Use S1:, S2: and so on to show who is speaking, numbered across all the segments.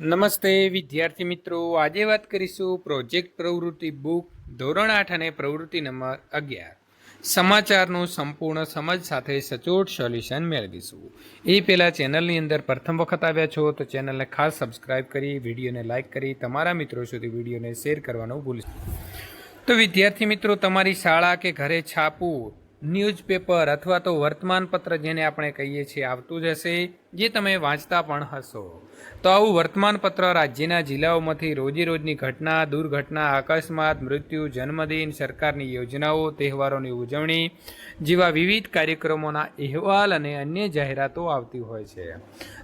S1: નમસ્તે વિદ્યાર્થી મિત્રો. આજે વાત કરીશું પ્રોજેક્ટ પ્રવૃત્તિ બુક ધોરણ આઠ અને પ્રવૃત્તિ નંબર અગિયાર. સમાચારનું સંપૂર્ણ સમજ સાથે સચોટ સોલ્યુશન મેળવીશું. એ પહેલાં ચેનલની અંદર પ્રથમ વખત આવ્યા છો તો ચેનલને ખાસ સબસ્ક્રાઇબ કરી, વિડીયોને લાઇક કરી, તમારા મિત્રો સુધી વિડીયોને શેર કરવાનું ભૂલશો તો વિદ્યાર્થી મિત્રો, તમારી શાળા કે ઘરે છાપવું ન્યૂઝપેપર અથવા તો વર્તમાનપત્ર જેને આપણે કહીએ છીએ, આવતું જ હશે, જે તમે વાંચતા પણ હશો. તો આવું વર્તમાનપત્ર રાજ્યના જિલ્લાઓમાંથી રોજે રોજની ઘટના, દુર્ઘટના, અકસ્માત, મૃત્યુ, જન્મદિન, સરકારની યોજનાઓ, તહેવારોની ઉજવણી જેવા વિવિધ કાર્યક્રમોના અહેવાલ અને અન્ય જાહેરાતો આવતી હોય છે.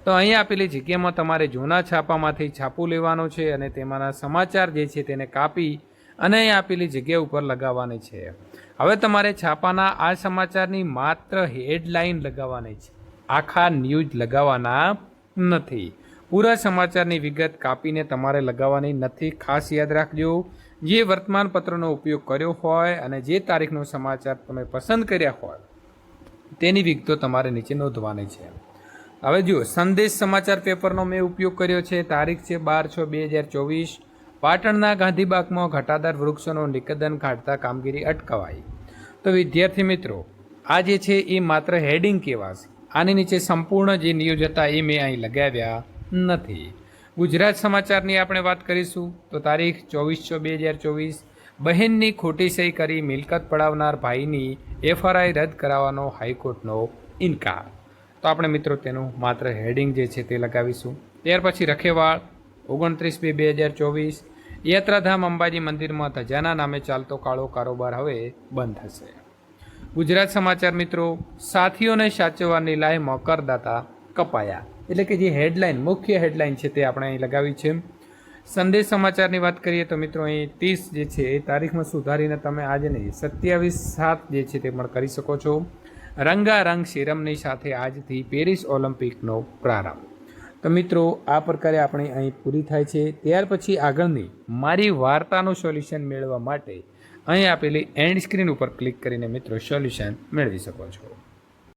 S1: તો અહીં આપેલી જગ્યામાં તમારે જૂના છાપામાંથી છાપું લેવાનું છે અને તેમાંના સમાચાર જે છે તેને કાપી અને અહીં આપેલી જગ્યા ઉપર લગાવવાની છે. હવે તમારે છાપાના આ સમાચારની માત્ર હેડલાઇન લગાવવાની છે. આખા ન્યૂઝ લગાવવાના નથી. પૂરા સમાચારની વિગત કાપીને તમારે લગાવવાની નથી. ખાસ યાદ રાખજો, જે વર્તમાનપત્રનો ઉપયોગ કર્યો હોય અને જે તારીખનો સમાચાર તમે પસંદ કર્યા હોય, તેની વિગતો તમારે નીચે નોંધવાની છે. હવે જુઓ, સંદેશ સમાચાર પેપરનો મેં ઉપયોગ કર્યો છે. તારીખ છે બાર છ બે હજાર ચોવીસ. પાટણના ગાંધીબાગમાં ઘટાદાર વૃક્ષોનું નિકંદન કાઢતા કામગીરી અટકાવાઈ. તો વિદ્યાર્થી મિત્રો, આ જે છે એ માત્ર હેડિંગ કહેવાશે આની નીચે સંપૂર્ણ જે ન્યૂઝ હતા એ મેં અહીં લગાવ્યા નથી. ગુજરાત સમાચારની આપણે વાત કરીશું તો તારીખ ચોવીસ છ બે હજાર ચોવીસ, બહેનની ખોટી સહી કરી મિલકત પડાવનાર ભાઈની એફઆરઆઈ રદ કરાવવાનો હાઈકોર્ટનો ઇનકાર. તો આપણે મિત્રો તેનું માત્ર હેડિંગ જે છે તે લગાવીશું. ત્યાર પછી રખેવાળ ઓગણત્રીસ બે બે હજાર ચોવીસ, યાત્રાધામ અંબાજી મંદિરમાં ધજાના નામે ચાલતો કાળો કારોબાર હવે બંધ થશે ગુજરાત સમાચાર મિત્રો, સાથીઓને સાચવવાની લાઈમાં કરદાતા કપાયા. એટલે કે જે હેડલાઇન, મુખ્ય હેડલાઇન છે તે આપણે અહીં લગાવી છે. સંદેશ સમાચારની વાત કરીએ તો મિત્રો અહીં ત્રીસ જે છે એ તારીખમાં સુધારીને તમે આજે નહીં, સત્યાવીસ સાત જે છે તે પણ કરી શકો છો. રંગારંગ સિરમની સાથે આજથી પેરિસ ઓલિમ્પિકનો પ્રારંભ. તો મિત્રો, આ પ્રકારે આપણે અહીં પૂરી થાય છે. ત્યાર પછી આગળની મારી વાર્તાનું સોલ્યુશન મેળવવા માટે અહીં આપેલી એન્ડ સ્ક્રીન ઉપર ક્લિક કરીને મિત્રો, સોલ્યુશન મેળવી શકો છો.